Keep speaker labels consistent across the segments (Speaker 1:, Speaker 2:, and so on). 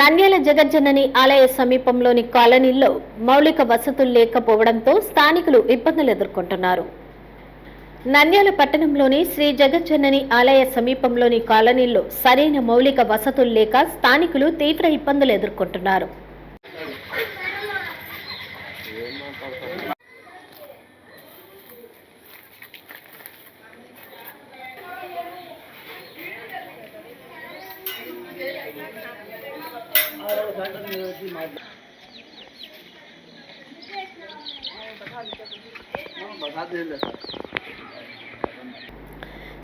Speaker 1: నంద్యాల జగజ్జనని ఆలయ సమీపంలోని కాలనీల్లో మౌలిక వసతులు లేకపోవడంతో స్థానికులు ఇబ్బందులు ఎదుర్కొంటున్నారు. నంద్యాల పట్టణంలోని శ్రీ జగజ్జనని ఆలయ సమీపంలోని కాలనీల్లో సరైన మౌలిక వసతులు లేక స్థానికులు తీవ్ర ఇబ్బందులు ఎదుర్కొంటున్నారు.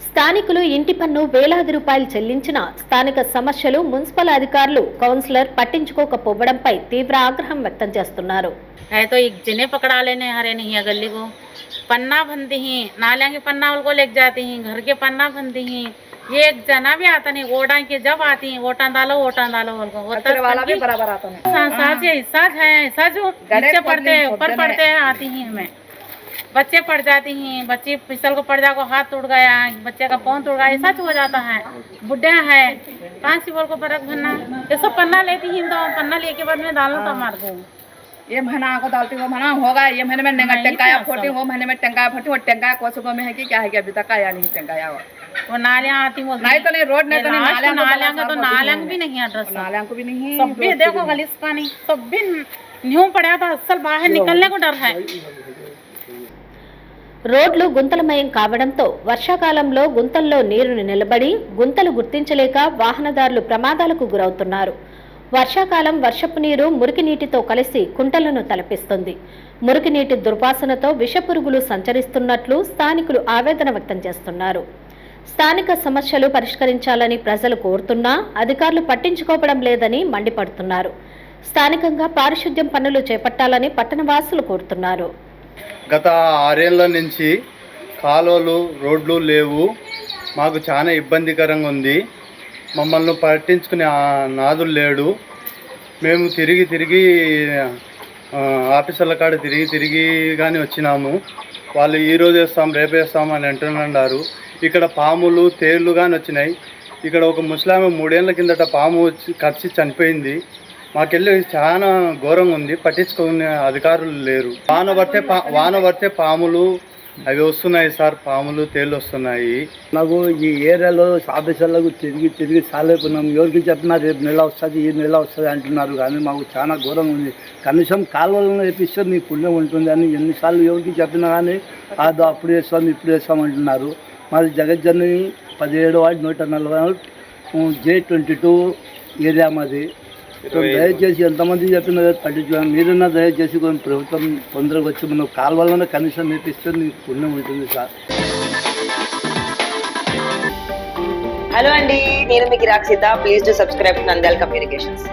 Speaker 1: స్థానికులు ఇంటి పన్ను వేలాది రూపాయలు చెల్లించినా స్థానిక సమస్యలు మున్సిపల్ అధికారులు కౌన్సిలర్ పట్టించుకోకపోవడంపై తీవ్ర ఆగ్రహం వ్యక్తం చేస్తున్నారు
Speaker 2: है तो एक जने पकड़ा लेने हरे नहीं है गली को पन्ना बनती ही नालियाँ के पन्ना को लेके जाती ही घर के पन्ना बनती ही ये एक जना भी आता नहीं ओटा के जब आती है ओटा डालो वोटा डालो बोल को वो वाला भी बराबर आता नहीं। है। है साज नीचे पड़ते हैं ऊपर पढ़ते हैं आती ही हमें। बच्चे पड़ जाती हैं बच्चे फिसल को पड़ जाको हाथ टूट गया बच्चे का पाँव टूट गया ऐसा हो जाता है। बुढ़े है कहाँ से बोल को फ़र्क भरना ये सब पन्ना लेती ही तो पन्ना लेके बाद में डालो तो हमारे को
Speaker 3: ये महीना को डालती वो महीना होगा ये महीने में
Speaker 2: नहीं
Speaker 3: टंकाया
Speaker 2: था
Speaker 3: फोटी
Speaker 2: सब।
Speaker 3: वो महीने में टंकाया फोटी वो टंकाया कोसको में है कि क्या है कि अभी तक आया नहीं टंकाया हुआ
Speaker 2: वो नालियाँ आती वो
Speaker 3: नहीं तो नहीं रोड नहीं तो नहीं नालियाँ को
Speaker 2: नालियाँ का तो
Speaker 3: बड़ा साफ
Speaker 2: नालियाँ
Speaker 3: होती
Speaker 2: भी
Speaker 3: है।
Speaker 2: नहीं एड्रेस
Speaker 3: नालियाँ को भी नहीं
Speaker 2: सब भी देखो गलीस पानी सब भी न्यू पड़ा था असल बाहर निकलने को डर है
Speaker 1: రోడ్లు గుంతలమయం కావడంతో వర్షాకాలంలో గుంతల్లో నీరు నిలబడి గుంతలు గుర్తించలేక వాహనదారులు ప్రమాదాలకు గురవుతున్నారు వర్షాకాలం వర్షపు నీరు మురికి నీటితో కలిసి కుంటలను తలపిస్తుంది. మురికి నీటి దుర్వాసనతో విషపురుగులు సంచరిస్తున్నట్లు స్థానికులు ఆవేదన వ్యక్తం చేస్తున్నారు. స్థానిక సమస్యలు పరిష్కరించాలని ప్రజలు కోరుతున్నా అధికారులు పట్టించుకోవడం లేదని మండిపడుతున్నారు. స్థానికంగా పారిశుద్ధ్యం పనులు చేపట్టాలని పట్టణవాసులు కోరుతున్నారు.
Speaker 4: గత ఆరేళ్ళ నుంచి కాలువలు రోడ్లు లేవు. మాకు చాలా ఇబ్బందికరంగా ఉంది. మమ్మల్ని పట్టించుకునే నాదులు లేడు. మేము తిరిగి తిరిగి ఆఫీసర్ల కాడ తిరిగి తిరిగి కానీ వచ్చినాము. వాళ్ళు ఈరోజు వేస్తాం రేపు వేస్తాం అని అంటున్నారు ఇక్కడ పాములు తేళ్ళు కానీ వచ్చినాయి. ఇక్కడ ఒక ముసలామె మూడేళ్ళ కిందట పాము వచ్చి కరిచి చనిపోయింది. మాకెళ్ళి చాలా ఘోరంగా ఉంది. పట్టించుకునే అధికారులు లేరు. వాన పడితే పా వాన పడితే పాములు అవి వస్తున్నాయి సార్ పాములు తేళ్ళు వస్తున్నాయి.
Speaker 5: నాకు ఈ ఏరియాలో ఆఫీసర్లకు తిరిగి తిరిగి సాలైపోయినాం ఎవరికి చెప్పినా రేపు నెల వస్తుంది ఈ నెల వస్తుంది అంటున్నారు. కానీ మాకు చాలా ఘోరంగా ఉంది. కనీసం కాలువలను వేపిస్తే మీ పుణ్యం ఉంటుంది అని ఎన్నిసార్లు ఎవరికి చెప్పినా కానీ అది అప్పుడు వేస్తాం ఇప్పుడు వేస్తాం అంటున్నారు. మాది జగజ్జని పదిహేడు వాటి నూట నలభై జే ట్వంటీ టూ ఏరియా మాది. దయచేసి ఎంతమంది చెప్పినా పట్టించుకోండి మీరన్నా దయచేసి కొంచెం ప్రభుత్వం తొందరగా వచ్చి మనం కాలువలోనే కనీసం నేర్పిస్తే మీకు పుణ్యం ఉంటుంది సార్.
Speaker 6: హలో అండి నేను మీకు Rakshita. Please to subscribe Nandal communications